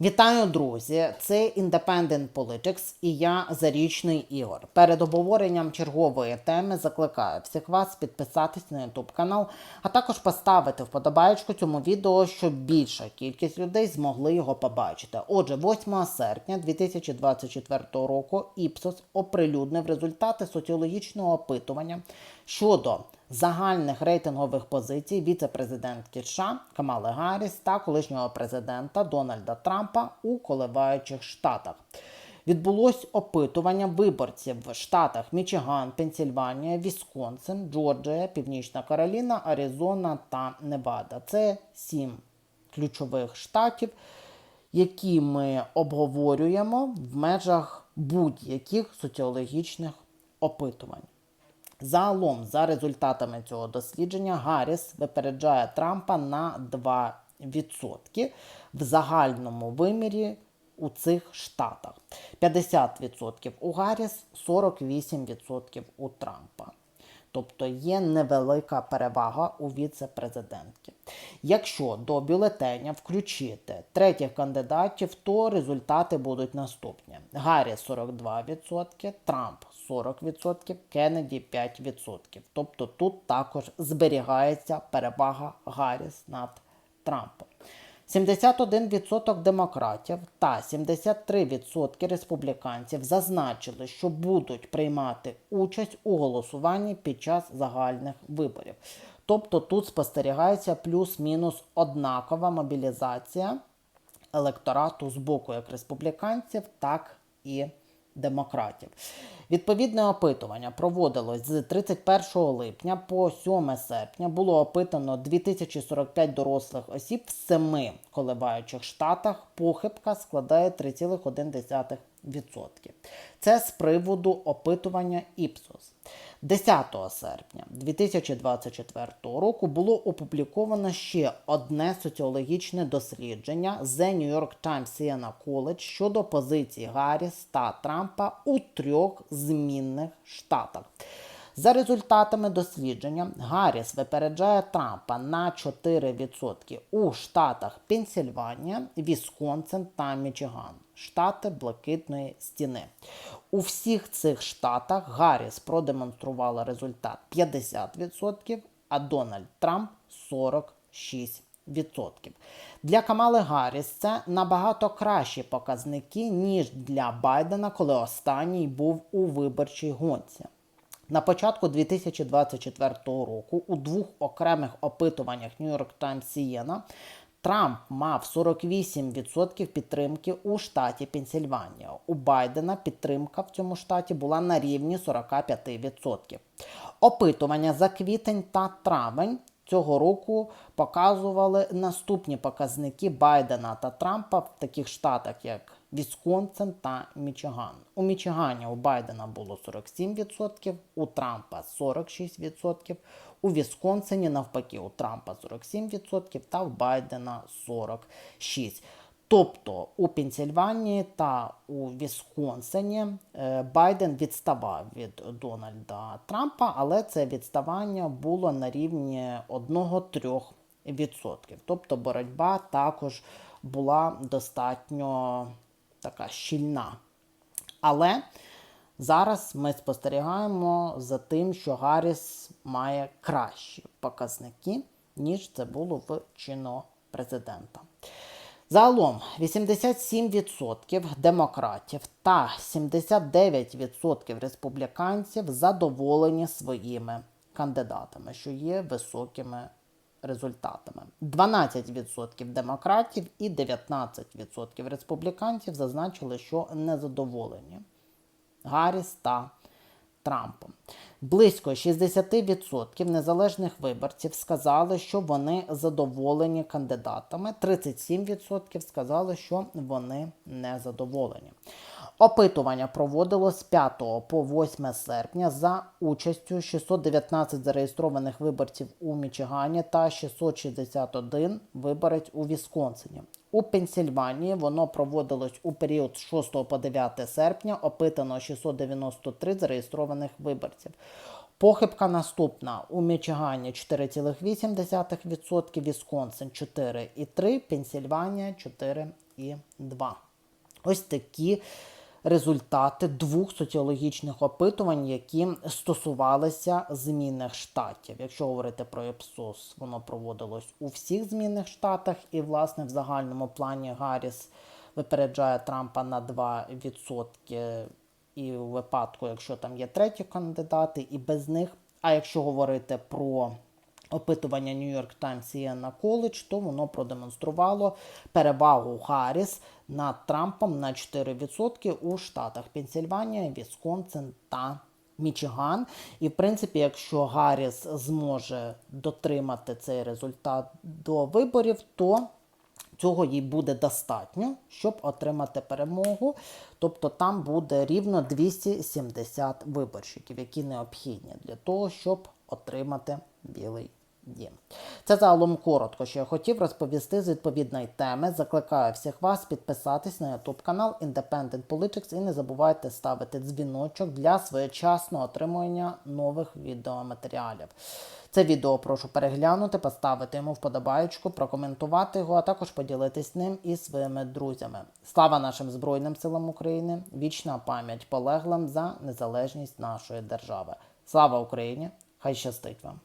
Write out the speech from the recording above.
Вітаю, друзі! Це Independent Politics і я Зарічний Ігор. Перед обговоренням чергової теми закликаю всіх вас підписатись на YouTube канал, а також поставити вподобаєчку цьому відео, щоб більша кількість людей змогли його побачити. Отже, 8 серпня 2024 року Іпсос оприлюднив результати соціологічного опитування щодо загальних рейтингових позицій віце-президентки США Камали Гарріс та колишнього президента Дональда Трампа у коливаючих штатах. Відбулось опитування виборців в штатах Мічиган, Пенсільванія, Вісконсин, Джорджія, Північна Кароліна, Аризона та Невада. Це сім ключових штатів, які ми обговорюємо в межах будь-яких соціологічних опитувань. Загалом, за результатами цього дослідження, Гарріс випереджає Трампа на 2% в загальному вимірі у цих штатах. 50% у Гарріс, 48% у Трампа. Тобто є невелика перевага у віце-президентки. Якщо до бюлетеня включити третіх кандидатів, то результати будуть наступні: Гаррі 42%, Трамп 40%, Кеннеді 5%. Тобто тут також зберігається перевага Гарріс над Трампом. 71% демократів та 73% республіканців зазначили, що будуть приймати участь у голосуванні під час загальних виборів. Тобто тут спостерігається плюс-мінус однакова мобілізація електорату з боку як республіканців, так і демократів. Відповідне опитування проводилось з 31 липня по 7 серпня. Було опитано 2045 дорослих осіб в семи коливаючих штатах. Похибка складає 3,1%. Це з приводу опитування Іпсос. 10 серпня 2024 року було опубліковано ще одне соціологічне дослідження The New York Times Siena College щодо позиції Гарріс та Трампа у трьох змінних штатах. За результатами дослідження, Гарріс випереджає Трампа на 4% у штатах Пенсільванія, Вісконсин та Мічиган, штати Блакитної стіни. У всіх цих штатах Гарріс продемонструвала результат 50%, а Дональд Трамп 46%. Для Камали Гарріс це набагато кращі показники, ніж для Байдена, коли останній був у виборчій гонці. На початку 2024 року у двох окремих опитуваннях New York Times Siena Трамп мав 48% підтримки у штаті Пенсільванія. У Байдена підтримка в цьому штаті була на рівні 45%. Опитування за квітень та травень цього року показували наступні показники Байдена та Трампа в таких штатах, як Вісконсин та Мічиган. У Мічигані у Байдена було 47%, у Трампа 46%, у Вісконсині, навпаки, у Трампа 47% та в Байдена 46%. Тобто у Пенсільванії та у Вісконсині е, Байден відставав від Дональда Трампа, але це відставання було на рівні 1-3%. Тобто боротьба також була достатньо така щільна. Але зараз ми спостерігаємо за тим, що Гарріс має кращі показники, ніж це було в чинного президента. Загалом 87% демократів та 79% республіканців задоволені своїми кандидатами, що є високими результатами. 12% демократів і 19% республіканців зазначили, що незадоволені Гарріс та Трампом. Близько 60% незалежних виборців сказали, що вони задоволені кандидатами. 37% сказали, що вони не задоволені. Опитування проводилось з 5 по 8 серпня за участю 619 зареєстрованих виборців у Мічигані та 661 виборець у Вісконсині. У Пенсільванії воно проводилось у період з 6 по 9 серпня. Опитано 693 зареєстрованих виборців. Похибка наступна: у Мічигані 4,8%, Вісконсин 4,3%, Пенсільванія і 2. Ось такі результати двох соціологічних опитувань, які стосувалися змінних штатів. Якщо говорити про ІПСОС, воно проводилось у всіх змінних штатах, і, власне, в загальному плані Гарріс випереджає Трампа на 2%. І у випадку, якщо там є треті кандидати, і без них. А якщо говорити про опитування New York Times і на коледж, то воно продемонструвало перевагу Гарріс над Трампом на 4% у штатах Пенсільванія, Вісконсин та Мічиган. І, в принципі, якщо Гарріс зможе дотримати цей результат до виборів, то Цього їй буде достатньо, щоб отримати перемогу. Тобто там буде рівно 270 виборщиків, які необхідні для того, щоб отримати білий дім. Це загалом коротко, що я хотів розповісти з відповідної теми. Закликаю всіх вас підписатись на YouTube канал Independent Politics і не забувайте ставити дзвіночок для своєчасного отримання нових відеоматеріалів. Це відео прошу переглянути, поставити йому вподобаєчку, прокоментувати його, а також поділитись ним із своїми друзями. Слава нашим Збройним силам України! Вічна пам'ять полеглим за незалежність нашої держави. Слава Україні! Хай щастить вам!